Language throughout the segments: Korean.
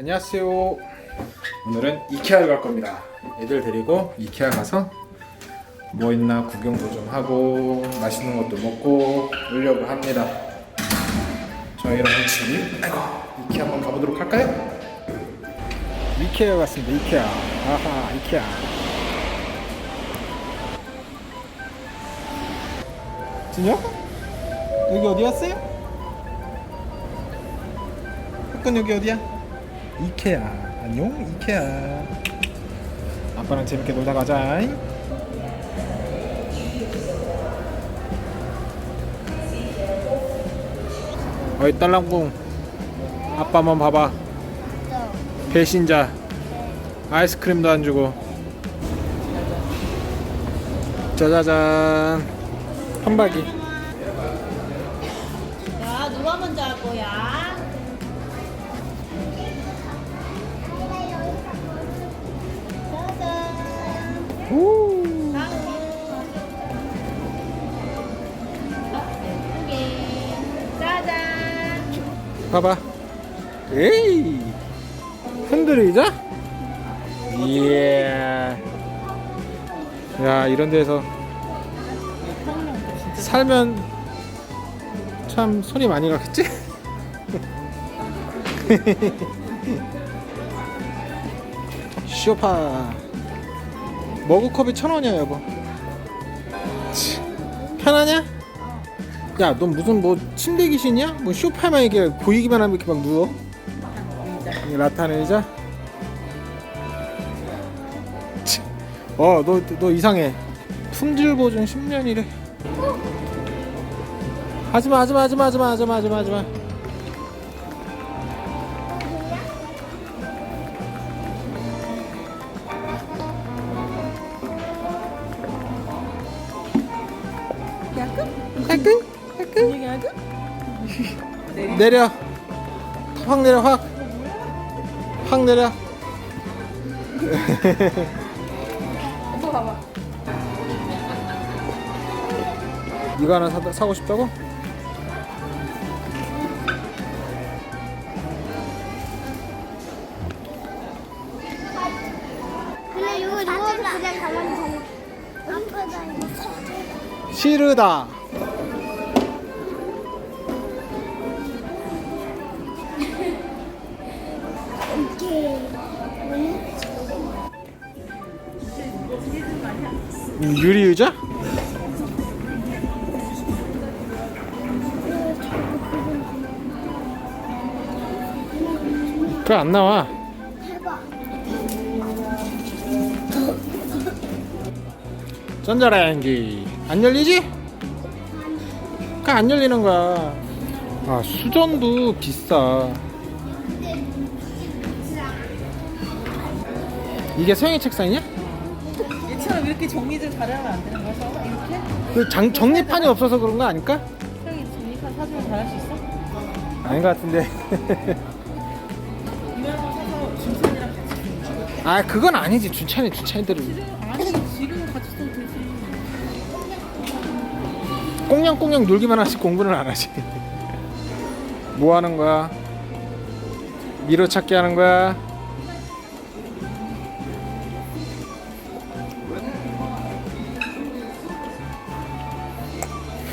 안녕하세요. 오늘은 이케아를 갈 겁니다. 애들 데리고 이케아 가서 뭐 있나 구경도 좀 하고 맛있는 것도 먹고 오려고 합니다. 저희랑 같이 아이고 이케아 한번 가보도록 할까요? 이케아 갔습니다. 이케아. 아하 이케아. 진영? 여기 어디 왔어요? 학군 여기 어디야? 이케아. 안녕 이케아. 아빠랑 재밌게 놀다 가자. 어이 딸랑궁 아빠 한번 봐봐. 배신자. 아이스크림도 안 주고. 짜자잔. 한박이 짜잔. 봐봐. 에이. 흔들리자? 이야. 야, 이런 데서 살면 참 손이 많이 가겠지? 쇼파. 머그컵이 천 원이야, 여보. 치, 편하냐? 야, 넌 무슨 뭐 침대 귀신이야? 뭐 쇼파만 이게 보이기만 하면 이렇게 막 누워? 이 라탄 의자? 치, 어, 너, 너 이상해. 품질 보증 10년이래. 하지마, 하지마, 하지마, 하지마, 하지마, 하지마, 하지마. 깔끔? 깔끔? 내려. 확 내려, 확. 확 내려. 이거 하나 사, 사고 싶다고? 그냥 이거 그냥 가만히 싫으다. 유리 의자? 그거 안 나와. 전자레인지 안 열리지? 그거 안 열리는 거야. 아 수전도 비싸. 이게 서영이 책상이냐? 얘처럼 이렇게 정리를 잘하면 안 되는? 서로? 이렇게? 그 장, 정리판이 없어서 그런 거 아닐까? 형이 정리판 사주면 잘할 수 있어? 아닌 것 같은데. 이만 원 사서 준찬이랑 같이 아 그건 아니지 준찬이 준찬이대로 꽁냥꽁냥 놀기만 하지 공부는 안 하지. 뭐 하는 거야? 미로 찾기 하는 거야?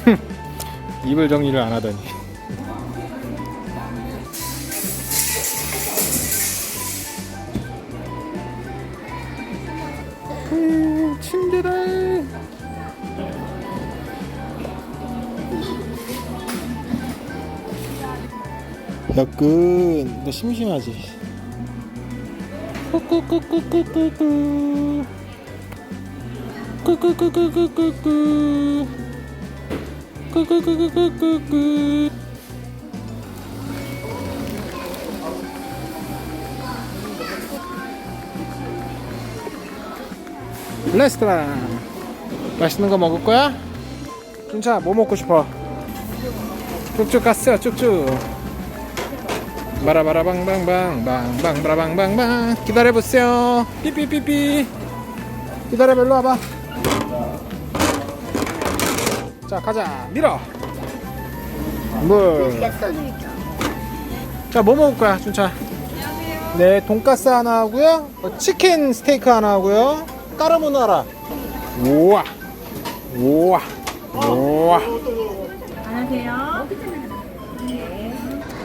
입을 정리를 안 하더니. 여끈 너 심심하지? 꾸꾸꾸꾸꾸꾸 꾸 꾸꾸꾸꾸꾸꾸 꾸 꾸꾸꾸꾸꾸꾸 레스토랑 맛있는 거 먹을 거야? 준차 뭐 먹고 싶어? 쭉쭉 갔어 쭉쭉 바라바라방방방 방 방바라방방방 기다려보세요 삐삐삐삐 기다려봐 일로 와봐 자 가자 밀어 물. 깼어 줄까? 자뭐 먹을 거야 준차? 네, 돈가스 하나 하고요. 어, 치킨 스테이크 하나 하고요. 까르보나라. 우와. 우와. 우와. 안녕하세요.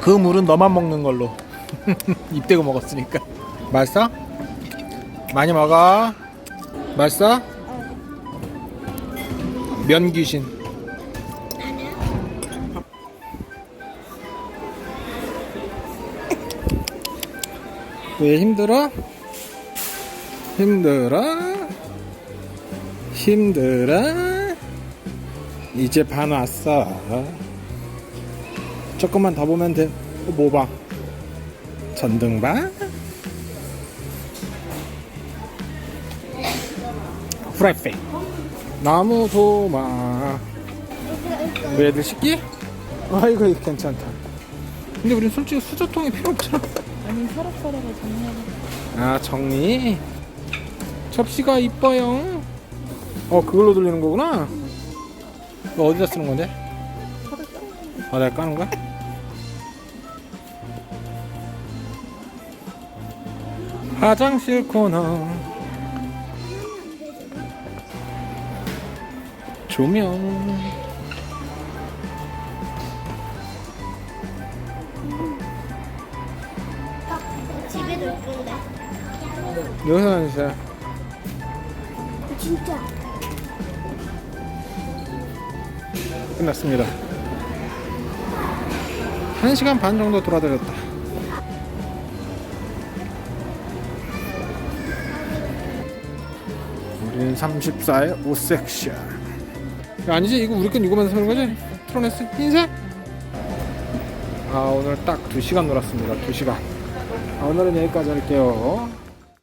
그 물은 너만 먹는 걸로. 입 대고 먹었으니까. 맛있어? 많이 먹어. 맛있어? 면 귀신. 왜 힘들어? 힘들어? 힘들어? 이제 반 왔어. 조금만 더 보면 돼. 어, 뭐 봐? 전등 봐? 프라이팬. 나무 도마. 우리 애들 식기? 아이고 괜찮다. 근데 우린 솔직히 수저통이 필요 없잖아. 아니 서랍서랍을 정리하고 아 정리 접시가 이뻐요 어 그걸로 돌리는 거구나 이거 어디다 쓰는 건데? 바닥에 까는 거야? 화장실 코너 조명 집에 둘 건데. 여기서 앉으세요 진짜. 끝났습니다. 1시간 반 정도 돌아다녔다. 우린 34의 5섹션. 아니지? 이거 우리 건 이거만 사는 거지? 트로네스 흰색? 아 오늘 딱 2시간 놀았습니다. 2시간. 아, 오늘은 여기까지 할게요.